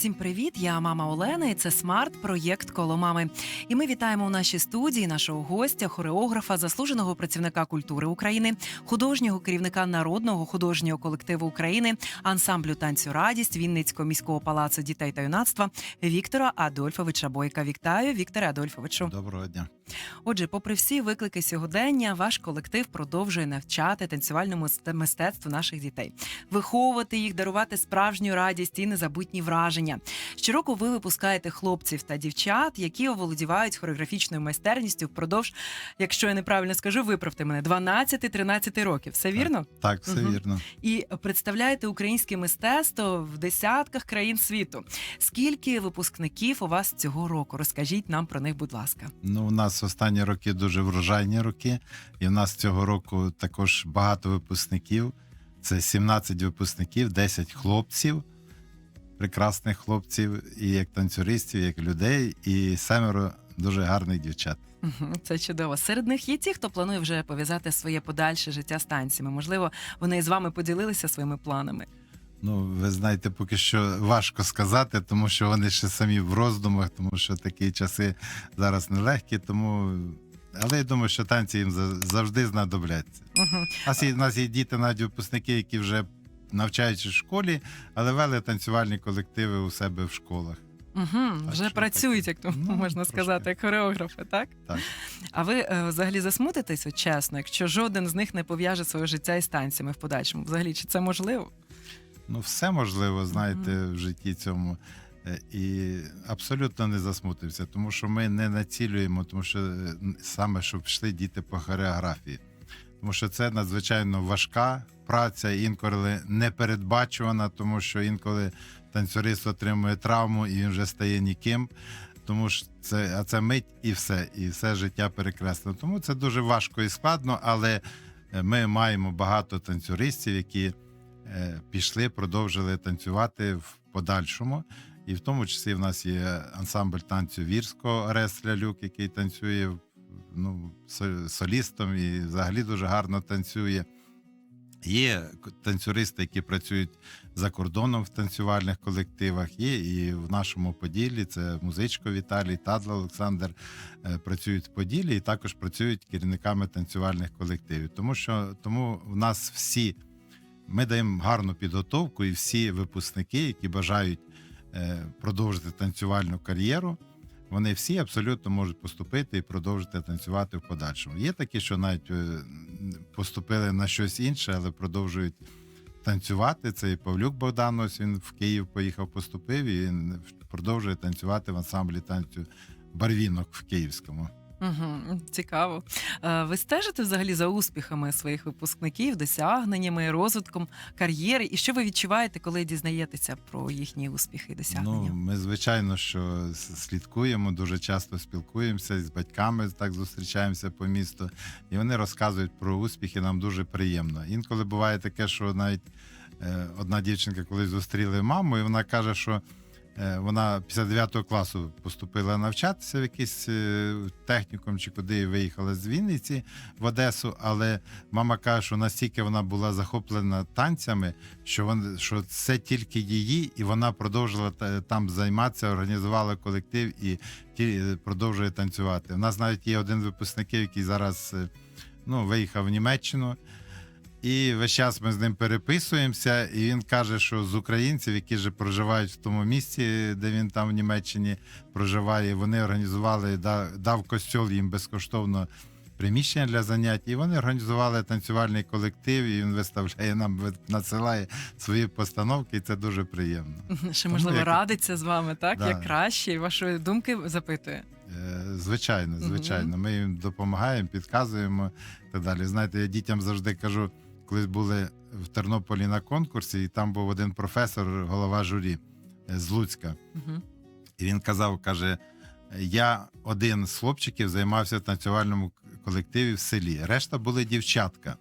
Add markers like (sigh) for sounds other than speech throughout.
Всім привіт! Я мама Олена, і це смарт проєкт Коло мами. І ми вітаємо у нашій студії нашого гостя, хореографа, заслуженого працівника культури України, художнього керівника народного художнього колективу України, ансамблю танцю радість Вінницького міського палацу дітей та юнацтва Віктора Адольфовича Бойка. Віктаю, Вікторе Адольфовичу. Доброго дня. Отже, попри всі виклики сьогодення, ваш колектив продовжує навчати танцювальному мистецтву наших дітей, виховувати їх, дарувати справжню радість і незабутні враження. Щороку ви випускаєте хлопців та дівчат, які оволодівають хореографічною майстерністю впродовж, якщо я неправильно скажу, виправте мене 12-13 років. Все вірно? Так, все Мгм. вірно. І представляєте українське мистецтво в десятках країн світу. Скільки випускників у вас цього року? Розкажіть нам про них, будь ласка. Ну, у нас останні роки дуже врожайні роки, і в нас цього року також багато випускників. Це 17 випускників, 10 хлопців, прекрасних хлопців, і як танцюристів, як людей, і семеро дуже гарних дівчат. Це чудово. Серед них є ті, хто планує вже пов'язати своє подальше життя з танцями. Можливо, вони з вами поділилися своїми планами. Ну, ви знаєте, поки що важко сказати, тому що вони ще самі в роздумах, тому що такі часи зараз нелегкі, тому. Але я думаю, що танці їм за- завжди знадобляться. Мгм. У нас є, нас є діти, навіть випускники, які вже навчаються в школі, але вели танцювальні колективи у себе в школах. Мгм, Так Вже працюють, як то Ну, (laughs) можна трошки. сказати, як хореографи, так? Так. А ви е, взагалі засмутитесь, от чесно, якщо жоден з них не пов'яже своє життя із танцями в подальшому? Взагалі, чи це можливо? Ну, все можливо, знаєте, в житті цьому. Е, І абсолютно не засмутився, тому що ми не націлюємо, тому що е, саме щоб пішли діти по хореографії. Тому що це надзвичайно важка праця, інколи непередбачувана, тому що інколи танцюрист отримує травму і він вже стає ніким. Тому що це, а це мить і все, і все життя перекреслено. Тому це дуже важко і складно, але е, ми маємо багато танцюристів, які пішли, продовжили танцювати в подальшому. І в тому числі в нас є ансамбль танцю Вірського Арест Лялюк, який танцює ну, солістом і взагалі дуже гарно танцює. Є танцюристи, які працюють за кордоном в танцювальних колективах. Є і в нашому Поділлі це музичко Віталій, Тадла Олександр е, працюють в Поділлі і також працюють керівниками танцювальних колективів. Тому що тому в нас всі ми даємо гарну підготовку, і всі випускники, які бажають е, продовжити танцювальну кар'єру, вони всі абсолютно можуть поступити і продовжити танцювати в подальшому. Є такі, що навіть е, поступили на щось інше, але продовжують танцювати. Це і Павлюк Богдан, він в Київ поїхав, поступив і він продовжує танцювати в ансамблі танцю Барвінок в Київському. Угу, цікаво. Е, Ви стежите взагалі за успіхами своїх випускників, досягненнями, розвитком кар'єри? І що ви відчуваєте, коли дізнаєтеся про їхні успіхи і Ну, досягнення? ми звичайно, що слідкуємо, дуже часто спілкуємося з батьками, так зустрічаємося по місту, і вони розказують про успіхи. Нам дуже приємно. Інколи буває таке, що навіть е, одна дівчинка, коли зустріли маму, і вона каже, що. Е, Вона після 9 класу поступила навчатися в якийсь е, технікум чи куди виїхала з Вінниці в Одесу. Але мама каже, що настільки вона була захоплена танцями, що вон, що це тільки її, і вона продовжила там займатися, організувала колектив і е, продовжує танцювати. У нас навіть є один випускник, який зараз ну, виїхав в Німеччину. І весь час ми з ним переписуємося, і він каже, що з українців, які вже проживають в тому місці, де він там в Німеччині проживає, вони організували, да- дав костьол їм безкоштовно приміщення для занять, і вони організували танцювальний колектив, і він виставляє нам, надсилає свої постановки, і це дуже приємно. Ще тому можливо як- радиться з вами, так? Да. Як краще, і вашої думки запитує. Е, Звичайно, звичайно. Ми їм допомагаємо, підказуємо і так далі. Знаєте, я дітям завжди кажу, колись були в Тернополі на конкурсі, і там був один професор, голова журі е, з Луцька. Угу. І він казав: каже: я один з хлопчиків займався в танцювальному колективі в селі. Решта були дівчатка.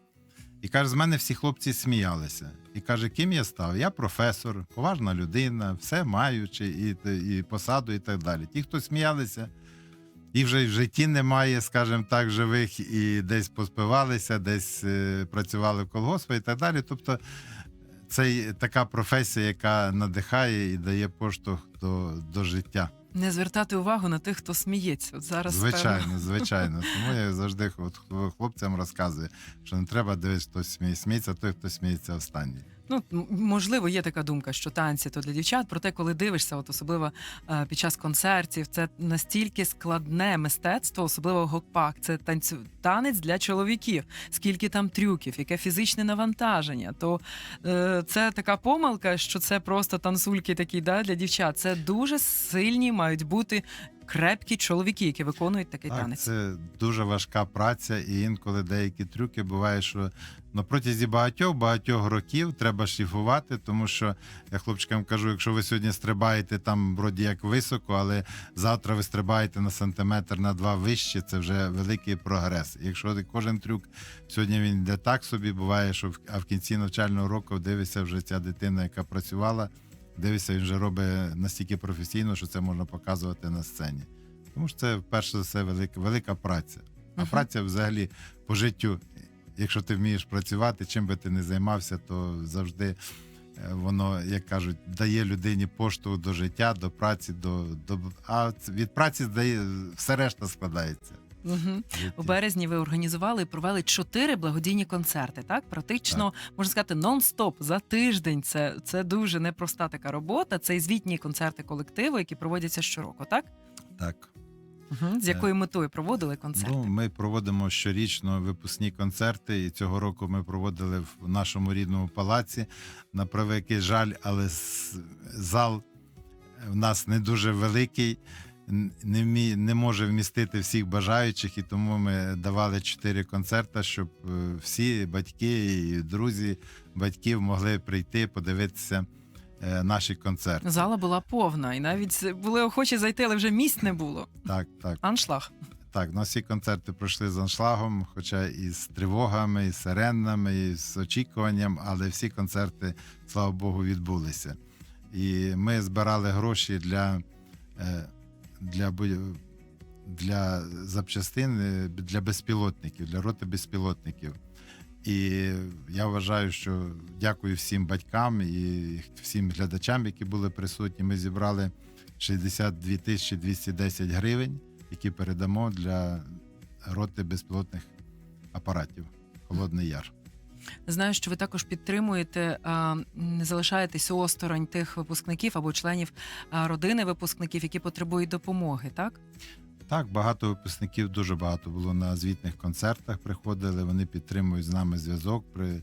І каже, з мене всі хлопці сміялися. І каже, ким я став? Я професор, поважна людина, все маючи, і, і посаду, і так далі. Ті, хто сміялися, їх вже в житті немає, скажімо так, живих, і десь поспивалися, десь е, працювали в колгоспі і так далі. Тобто це така професія, яка надихає і дає поштовх до, до життя. Не звертати увагу на тих, хто сміється. От зараз Звичайно, (laughs) звичайно. Тому я завжди хлопцям розказую, що не треба дивитися, хто сміє. Сміється той, хто сміється останній. Ну, можливо, є така думка, що танці то для дівчат. Проте, коли дивишся, от особливо е, під час концертів, це настільки складне мистецтво, особливо гокпак. Це танцю танець для чоловіків. Скільки там трюків, яке фізичне навантаження. То е, це така помилка, що це просто танцульки такі да, для дівчат. Це дуже сильні мають бути крепкі чоловіки, які виконують такий Так, танець. це дуже важка праця, і інколи деякі трюки буває, що на протязі багатьох багатьох років треба шліфувати, тому що я хлопчикам кажу, якщо ви сьогодні стрибаєте там вроді як високо, але завтра ви стрибаєте на сантиметр на два вище, це вже великий прогрес. Якщо кожен трюк сьогодні він йде так собі, буває, що в- а в кінці навчального року дивиться вже ця дитина, яка працювала. Дивися, він вже робить настільки професійно, що це можна показувати на сцені. Тому що це перш за все велика, велика праця. А Мгм. праця взагалі по життю. Якщо ти вмієш працювати, чим би ти не займався, то завжди е, воно, як кажуть, дає людині поштовх до життя, до праці, до, до а від праці здає все решта складається. Угу. У березні ви організували і провели чотири благодійні концерти. Так, практично можна сказати, нон-стоп за тиждень. Це, це дуже непроста така робота. Це і звітні концерти колективу, які проводяться щороку. Так Так. угу. з якою метою проводили концерти? Ну, ми проводимо щорічно випускні концерти, і цього року ми проводили в нашому рідному палаці. На превеликий жаль, але зал в нас не дуже великий, не, вмі, не може вмістити всіх бажаючих, і тому ми давали чотири концерти, щоб е, всі батьки і друзі батьків могли прийти, подивитися е, наші концерти. Зала була повна, і навіть були охочі зайти, але вже місць не було. Так, так. Аншлаг. Так, на всі концерти пройшли з аншлагом, хоча і з тривогами, і з сиренами, і з очікуванням, але всі концерти, слава Богу, відбулися. І ми збирали гроші для, е, для, для запчастин е, для безпілотників, для роти безпілотників. І я вважаю, що дякую всім батькам і всім глядачам, які були присутні. Ми зібрали 62 тисячі 210 гривень які передамо для роти безпілотних апаратів Холодний Яр. Знаю, що ви також підтримуєте, не залишаєтесь осторонь тих випускників або членів родини випускників, які потребують допомоги. Так Так, багато випускників, дуже багато було на звітних концертах. Приходили, вони підтримують з нами зв'язок. При...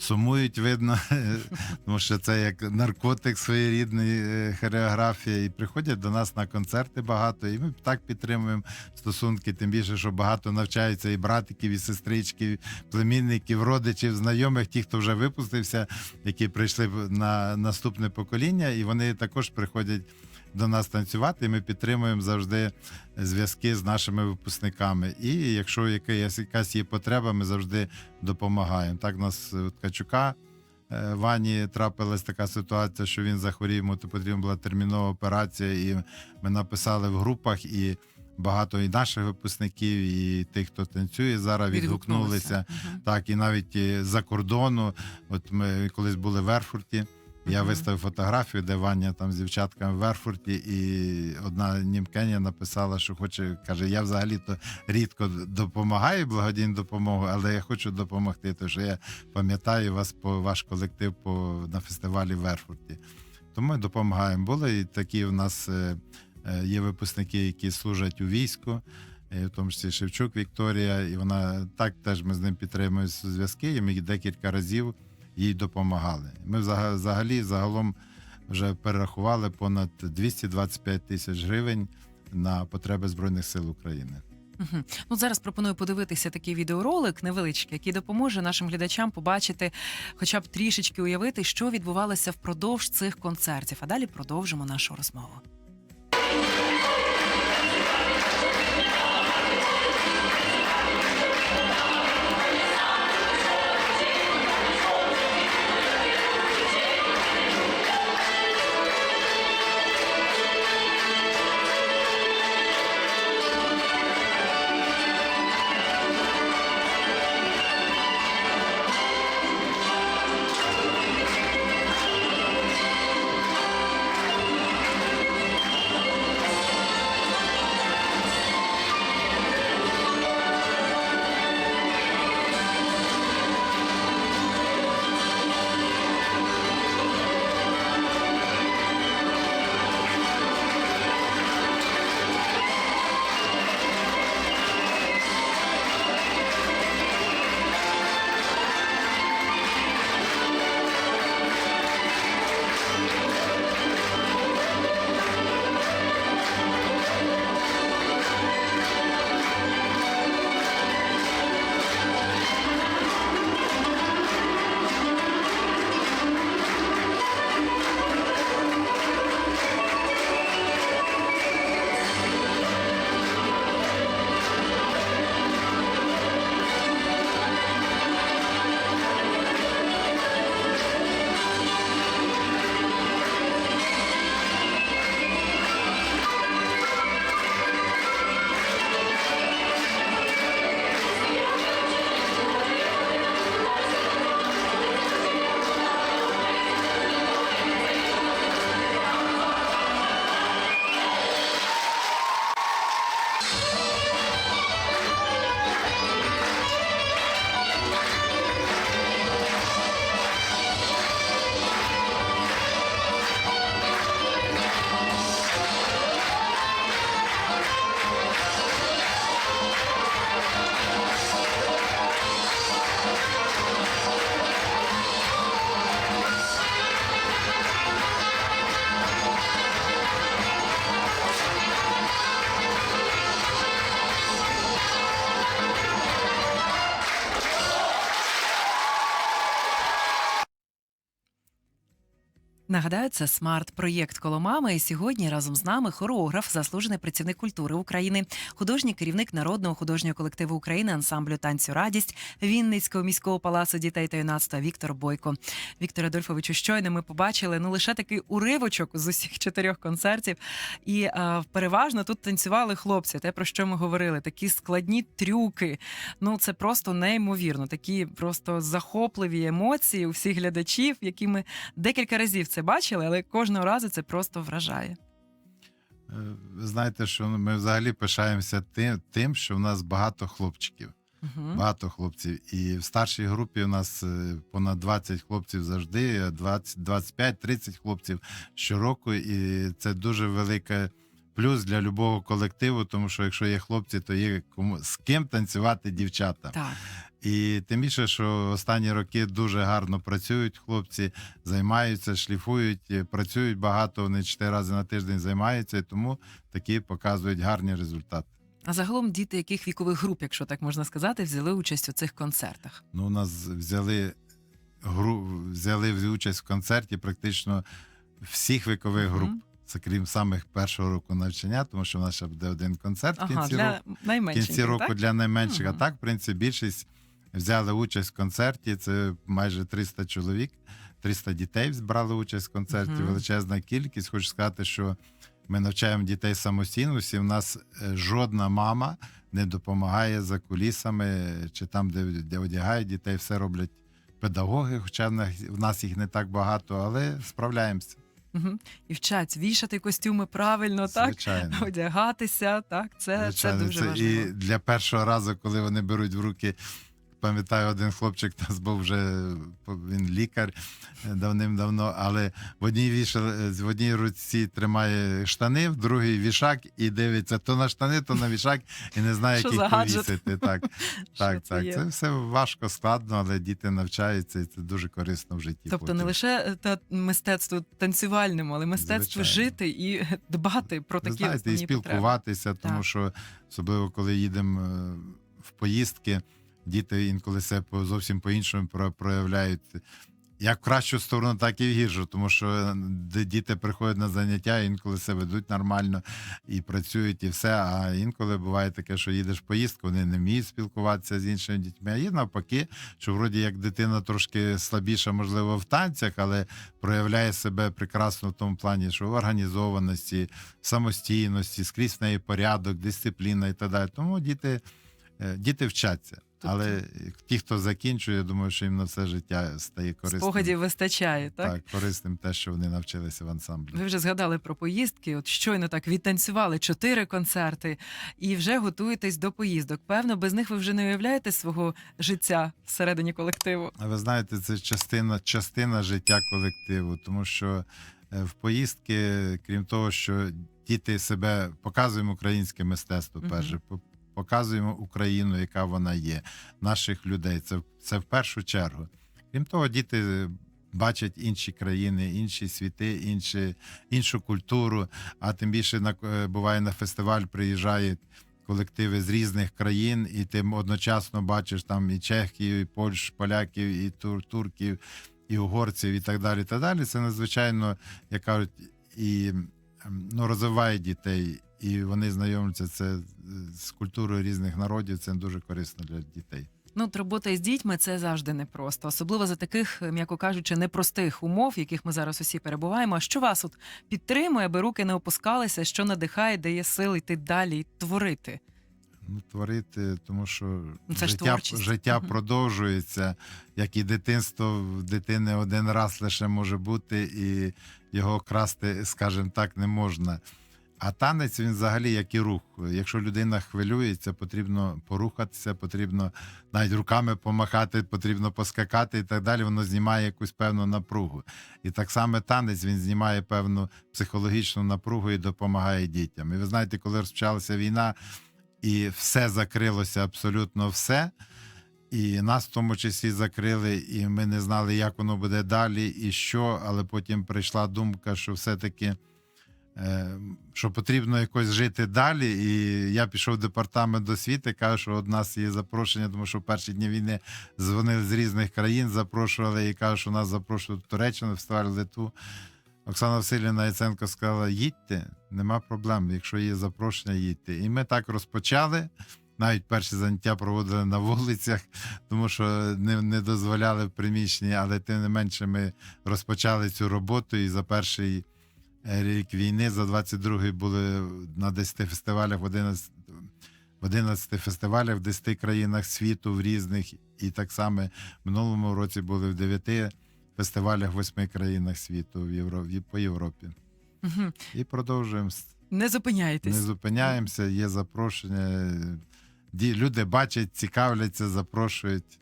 Сумують, видно, (laughs) тому що це як наркотик своєрідний е, хореографія. І приходять до нас на концерти багато, і ми так підтримуємо стосунки. Тим більше, що багато навчаються і братиків, і сестричків, племінників, родичів, знайомих, ті, хто вже випустився, які прийшли на наступне покоління, і вони також приходять до нас танцювати. І ми підтримуємо завжди зв'язки з нашими випускниками. І якщо якась, є потреба, ми завжди допомагаємо. Так, у нас у Ткачука е, Вані трапилась така ситуація, що він захворів, йому потрібна була термінова операція, і ми написали в групах і. Багато і наших випускників, і тих, хто танцює зараз, відгукнулися. Мгм. Так, і навіть е, за кордону. От ми колись були в Ерфурті. Я виставив фотографію, де Ваня там з дівчатками в Ерфурті, і одна німкеня написала, що хоче, каже: я взагалі-то рідко допомагаю благодійну допомогу, але я хочу допомогти. Тому що я пам'ятаю вас по ваш колектив по на фестивалі в Ерфурті. Тому ми допомагаємо. Були і такі у нас е, е, є випускники, які служать у війську. е, В тому числі Шевчук Вікторія, і вона так теж ми з ним підтримуємо зв'язки. І ми декілька разів їй допомагали. Ми взага- взагалі загалом вже перерахували понад 225 тисяч гривень на потреби Збройних сил України. Ну зараз пропоную подивитися такий відеоролик невеличкий, який допоможе нашим глядачам побачити, хоча б трішечки уявити, що відбувалося впродовж цих концертів. А далі продовжимо нашу розмову. Нагадаю, це смарт-проєкт коло мами. І сьогодні разом з нами хореограф, заслужений працівник культури України, художній керівник народного художнього колективу України ансамблю танцю радість Вінницького міського палацу дітей та юнацтва Віктор Бойко. Віктор Адольфовичу, щойно ми побачили ну лише такий уривочок з усіх чотирьох концертів. І е, переважно тут танцювали хлопці. Те про що ми говорили, такі складні трюки. Ну це просто неймовірно. Такі просто захопливі емоції у всіх глядачів, які ми декілька разів це бачили, але кожного разу це просто вражає. Е, Ви знаєте, що ми взагалі пишаємося тим, тим, що в нас багато хлопчиків. Угу. Багато хлопців. І в старшій групі у нас е, понад 20 хлопців завжди, 20, 25, 30 хлопців щороку. І це дуже великий плюс для любого колективу, тому що якщо є хлопці, то є кому з ким танцювати дівчата. Так. І тим більше, що останні роки дуже гарно працюють хлопці, займаються, шліфують, е, працюють багато. Вони чотири рази на тиждень займаються, і тому такі показують гарні результати. А загалом діти яких вікових груп, якщо так можна сказати, взяли участь у цих концертах? Ну, у нас взяли гру, взяли участь в концерті практично всіх вікових груп. Це крім самих першого року навчання, тому що в нас ще буде один концерт в Ага, кінці року. В кінці року так? для найменших. Мгм. А так, в принципі, більшість взяли участь в концерті. Це майже 300 чоловік, 300 дітей брали участь в концерті. Мгм. Величезна кількість. Хочу сказати, що ми навчаємо дітей самостійно. Всі в нас е, жодна мама не допомагає за кулісами чи там, де, де одягають дітей, все роблять педагоги. Хоча в нас їх не так багато, але справляємося. Мгм. І вчать вішати костюми правильно, так? (laughs) Одягатися, так, це, це Звичайно, дуже це важливо. І для першого разу, коли вони беруть в руки, пам'ятаю, один хлопчик у (laughs) нас був вже він лікар е, давним-давно, але в одній вішал, в одній руці тримає штани, в другій вішак і дивиться то на штани, то на вішак, і не знає, Що як за їх гаджет? повісити. Так, (laughs) так, це так. Це все важко, складно, але діти навчаються, і це дуже корисно в житті. Тобто не лише е, та мистецтво танцювальному, але мистецтво Звичайно. жити і дбати про Ви такі знаєте, і спілкуватися, тому Так. що особливо коли їдемо е, в поїздки, діти інколи себе по- зовсім по-іншому проявляють. Як в кращу сторону, так і в гіршу, тому що е, діти приходять на заняття, інколи себе ведуть нормально і працюють, і все. А інколи буває таке, що їдеш в поїздку, вони не вміють спілкуватися з іншими дітьми. А є навпаки, що вроді як дитина трошки слабіша, можливо, в танцях, але проявляє себе прекрасно в тому плані, що в організованості, самостійності, скрізь в неї порядок, дисципліна і так далі. Тому діти, е, діти вчаться. Тобто- Але ті, хто закінчує, я думаю, що їм на все життя стає корисним. Спогадів вистачає, так? так, корисним те, що вони навчилися в ансамблі. Ви вже згадали про поїздки. От щойно так відтанцювали чотири концерти і вже готуєтесь до поїздок. Певно, без них ви вже не уявляєте свого життя всередині колективу. А ви знаєте, це частина, частина життя колективу, тому що е, в поїздки, крім того, що діти себе показуємо українське мистецтво, перше, показуємо Україну, яка вона є, наших людей. Це, це в першу чергу. Крім того, діти бачать інші країни, інші світи, інші, іншу культуру. А тим більше на е, буває на фестиваль приїжджають колективи з різних країн, і ти одночасно бачиш там і чехів, і польщ, поляків, і тур, турків, і угорців, і так далі. так далі. Це надзвичайно, як кажуть, і ем, ну, розвиває дітей, і вони знайомляться це е, з культурою різних народів. Це дуже корисно для дітей. Ну, от робота із дітьми це завжди непросто, особливо за таких, м'яко кажучи, непростих умов, в яких ми зараз усі перебуваємо. А що вас от підтримує, аби руки не опускалися, що надихає, дає сили йти далі і творити? Ну, творити, тому що Ну, це життя, життя продовжується, як і дитинство в дитини один раз лише може бути, і його красти, скажімо так, не можна. А танець він взагалі як і рух. Якщо людина хвилюється, потрібно порухатися, потрібно навіть руками помахати, потрібно поскакати і так далі. Воно знімає якусь певну напругу. І так само танець він знімає певну психологічну напругу і допомагає дітям. І ви знаєте, коли розпочалася війна, і все закрилося, абсолютно все. І нас в тому числі закрили, і ми не знали, як воно буде далі і що. Але потім прийшла думка, що все-таки що потрібно якось жити далі. І я пішов в департамент освіти, кажу, що от нас є запрошення, тому що в перші дні війни дзвонили з різних країн, запрошували і кажуть, що нас запрошують в Туреччину, фестиваль в Литву. Оксана Васильівна Яценко сказала: їдьте, нема проблем. Якщо є запрошення, їдьте. І ми так розпочали. Навіть перші заняття проводили на вулицях, тому що не, не дозволяли в приміщенні, але тим не менше ми розпочали цю роботу. І за перший е, рік війни, за 22-й були на 10 фестивалях, в 11, в 11 фестивалях в 10 країнах світу в різних. І так само в минулому році були в 9 фестивалях в 8 країнах світу в Євро... по Європі. Мгм. І продовжуємо. Не зупиняйтесь. Не зупиняємося, є запрошення. Люди бачать, цікавляться, запрошують,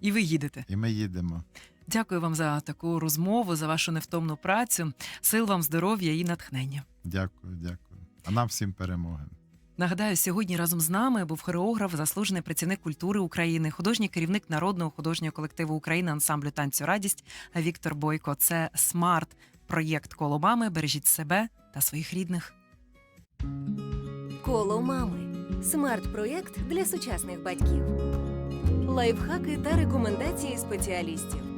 І ви їдете. і ми їдемо. Дякую вам за таку розмову, за вашу невтомну працю. Сил вам здоров'я і натхнення. Дякую, дякую. А нам всім перемоги. Нагадаю, сьогодні разом з нами був хореограф, заслужений працівник культури України, художній керівник народного художнього колективу України ансамблю танцю Радість Віктор Бойко. Це смарт проєкт коло мами. Бережіть себе та своїх рідних. Коло мами. Смарт-проєкт для сучасних батьків. Лайфхаки та рекомендації спеціалістів.